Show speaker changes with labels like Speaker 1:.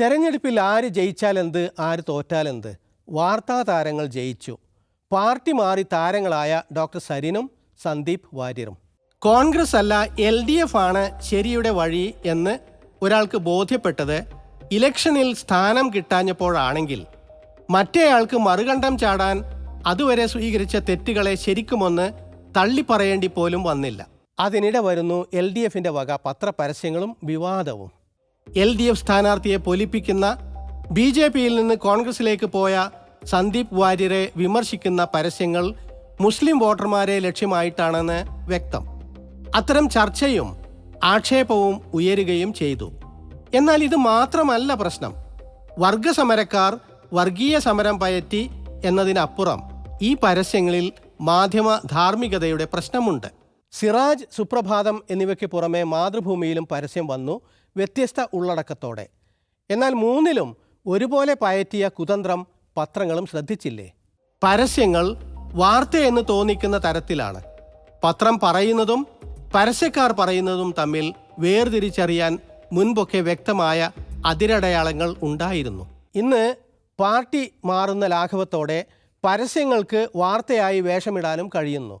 Speaker 1: തെരഞ്ഞെടുപ്പിൽ ആര് ജയിച്ചാലെന്ത് ആര് തോറ്റാലെന്ത്? വാർത്താ താരങ്ങൾ ജയിച്ചു. പാർട്ടി മാറി താരങ്ങളായ ഡോക്ടർ സരിനും സന്ദീപ് വാര്യറും കോൺഗ്രസ് അല്ല എൽ ഡി എഫ് ആണ് ശരിയുടെ വഴി എന്ന് ഒരാൾക്ക് ബോധ്യപ്പെട്ടത് ഇലക്ഷനിൽ സ്ഥാനം കിട്ടാഞ്ഞപ്പോഴാണെങ്കിൽ. മറ്റേയാൾക്ക് മറുകണ്ഠം ചാടാൻ അതുവരെ സ്വീകരിച്ച തെറ്റുകളെ ശരിക്കുമൊന്ന് തള്ളിപ്പറയേണ്ടി പോലും വന്നില്ല. അതിനിടെ വരുന്നു എൽ ഡി എഫിന്റെ വക പത്രപരസ്യങ്ങളും വിവാദവും. എൽ ഡി എഫ് സ്ഥാനാർത്ഥിയെ പൊലിപ്പിക്കുന്ന ബി ജെ പിയിൽ നിന്ന് കോൺഗ്രസിലേക്ക് പോയ സന്ദീപ് വാര്യരെ വിമർശിക്കുന്ന പരസ്യങ്ങൾ മുസ്ലിം വോട്ടർമാരെ ലക്ഷ്യമായിട്ടാണെന്ന് വ്യക്തം. അത്തരം ചർച്ചയും ആക്ഷേപവും ഉയരുകയും ചെയ്തു. എന്നാൽ ഇത് മാത്രമല്ല പ്രശ്നം. വർഗസമരക്കാർ വർഗീയ സമരം പയറ്റി എന്നതിനപ്പുറം ഈ പരസ്യങ്ങളിൽ മാധ്യമ ധാർമ്മികതയുടെ പ്രശ്നമുണ്ട്. സിറാജ് സുപ്രഭാതം എന്നിവയ്ക്ക് പുറമെ മാതൃഭൂമിയിലും പരസ്യം വന്നു വ്യത്യസ്ത ഉള്ളടക്കത്തോടെ. എന്നാൽ മൂന്നിലും ഒരുപോലെ പയറ്റിയ കുതന്ത്രം പത്രങ്ങളും ശ്രദ്ധിച്ചില്ലേ? പരസ്യങ്ങൾ വാർത്തയെന്ന് തോന്നിക്കുന്ന തരത്തിലാണ്. പത്രം പറയുന്നതും പരസ്യക്കാർ പറയുന്നതും തമ്മിൽ വേർതിരിച്ചറിയാൻ മുൻപൊക്കെ വ്യക്തമായ അതിരടയാളങ്ങൾ ഉണ്ടായിരുന്നു. ഇന്ന് പാർട്ടി മാറുന്ന ലാഘവത്തോടെ പരസ്യങ്ങൾക്ക് വാർത്തയായി വേഷമിടാനും കഴിയുന്നു.